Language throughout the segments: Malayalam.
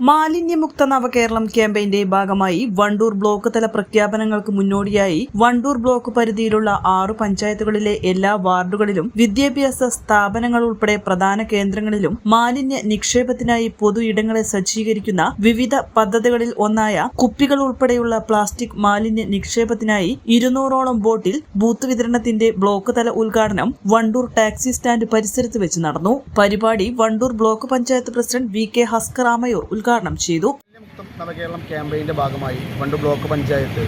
മാലിന്യമുക്ത നവകേരളം ക്യാമ്പയിന്റെ ഭാഗമായി വണ്ടൂർ ബ്ലോക്ക് തല പ്രഖ്യാപനങ്ങൾക്ക് മുന്നോടിയായി വണ്ടൂർ ബ്ലോക്ക് പരിധിയിലുള്ള ആറു പഞ്ചായത്തുകളിലെ എല്ലാ വാർഡുകളിലും വിദ്യാഭ്യാസ സ്ഥാപനങ്ങൾ ഉൾപ്പെടെ പ്രധാന കേന്ദ്രങ്ങളിലും മാലിന്യ നിക്ഷേപത്തിനായി പൊതു ഇടങ്ങളെ സജ്ജീകരിക്കുന്ന വിവിധ പദ്ധതികളിൽ ഒന്നായ കുപ്പികൾ ഉൾപ്പെടെയുള്ള പ്ലാസ്റ്റിക് മാലിന്യ നിക്ഷേപത്തിനായി ഇരുന്നൂറോളം ബോട്ടിൽ ബൂത്ത് വിതരണത്തിന്റെ ബ്ലോക്ക് തല ഉദ്ഘാടനം വണ്ടൂർ ടാക്സി സ്റ്റാൻഡ് പരിസരത്ത് വെച്ച് നടന്നു. പരിപാടി Wandoor block panchayat president V K ഹസ്കറാമയൂർ ഉദ്ഘാടനം ചെയ്തു. മുക്തം നവകേരളം ക്യാമ്പയിന്റെ ഭാഗമായി പണ്ട് ബ്ലോക്ക് പഞ്ചായത്ത്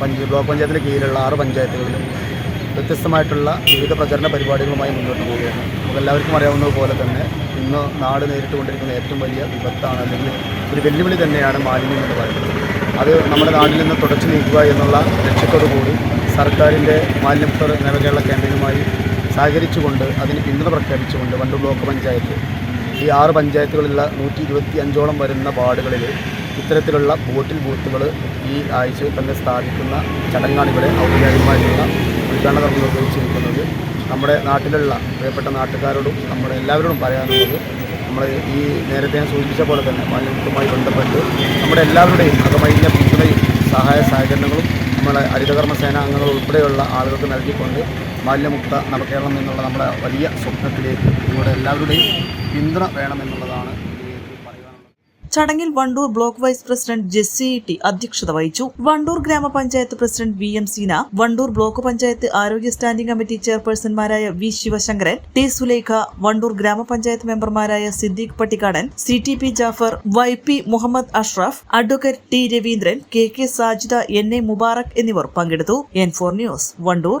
പഞ്ച് ബ്ലോക്ക് പഞ്ചായത്തിന് കീഴിലുള്ള ആറ് പഞ്ചായത്തുകളിലും വ്യത്യസ്തമായിട്ടുള്ള വിവിധ പ്രചരണ പരിപാടികളുമായി മുന്നോട്ട് പോവുകയാണ്. നമുക്ക് എല്ലാവർക്കും അറിയാവുന്നത് പോലെ തന്നെ ഇന്ന് നാട് നേരിട്ടുകൊണ്ടിരിക്കുന്ന ഏറ്റവും വലിയ വിപത്താണ് അല്ലെങ്കിൽ ഒരു വെല്ലുവിളി തന്നെയാണ് മാലിന്യം എന്ന് പറയുന്നത്. അത് നമ്മുടെ നാട്ടിൽ നിന്ന് തുടച്ചു നീക്കുക എന്നുള്ള ലക്ഷ്യത്തോടു കൂടി സർക്കാരിന്റെ മാലിന്യമുക്ത നവകേരള ക്യാമ്പയിനുമായി സഹകരിച്ചുകൊണ്ട് അതിന് പിന്തുണ പ്രഖ്യാപിച്ചുകൊണ്ട് വണ്ടൂർ ബ്ലോക്ക് പഞ്ചായത്ത് ഈ ആറ് പഞ്ചായത്തുകളിലുള്ള നൂറ്റി ഇരുപത്തി അഞ്ചോളം വരുന്ന വാർഡുകളിൽ ഇത്തരത്തിലുള്ള ബോട്ടിൽ ബൂത്തുകൾ ഈ ആഴ്ചയിൽ തന്നെ സ്ഥാപിക്കുന്ന ചടങ്ങാണ് ഇവിടെ ഔപചാരികമായിട്ടുള്ള ഉദ്ഘാടന കർമ്മം നിർവഹിച്ചിരിക്കുന്നത് നമ്മുടെ നാട്ടിലുള്ള പ്രിയപ്പെട്ട നാട്ടുകാരോടും നമ്മുടെ എല്ലാവരോടും പറയാനുള്ളത് നമ്മൾ ഈ നേരത്തെ ഞാൻ സൂചിപ്പിച്ച പോലെ തന്നെ മാലിന്യവുമായി ബന്ധപ്പെട്ട് നമ്മുടെ എല്ലാവരുടെയും അകമഴിഞ്ഞ പിന്തുണയും സഹായ സഹകരണങ്ങളും നമ്മളെ ഹരിതകർമ്മ സേന അംഗങ്ങൾ ഉൾപ്പെടെയുള്ള ആളുകൾക്ക് നൽകിക്കൊണ്ട് മാലിന്യമുക്ത നവകേരളം എന്നുള്ള നമ്മുടെ വലിയ സ്വപ്നത്തിലേക്ക് നിങ്ങളുടെ എല്ലാവരുടെയും പിന്തുണ വേണമെന്നുള്ളതാണ് ചടങ്ങിൽ Wandoor block vice president Jessy T അധ്യക്ഷത വഹിച്ചു. വണ്ടൂർ ഗ്രാമപഞ്ചായത്ത് president V M Seena Wandoor block panchayat ആരോഗ്യ സ്റ്റാൻഡിംഗ് കമ്മിറ്റി ചെയർപേഴ്സൺമാരായ വി ശിവശങ്കരൻ ടി സുലേഖ വണ്ടൂർ ഗ്രാമപഞ്ചായത്ത് മെമ്പർമാരായ Siddique Pattikkadan C T P Jafar Y P Muhammad Ashraf advocate T Raveendran K K Sajida N A Mubarak എന്നിവർ പങ്കെടുത്തു. N four news Wandoor.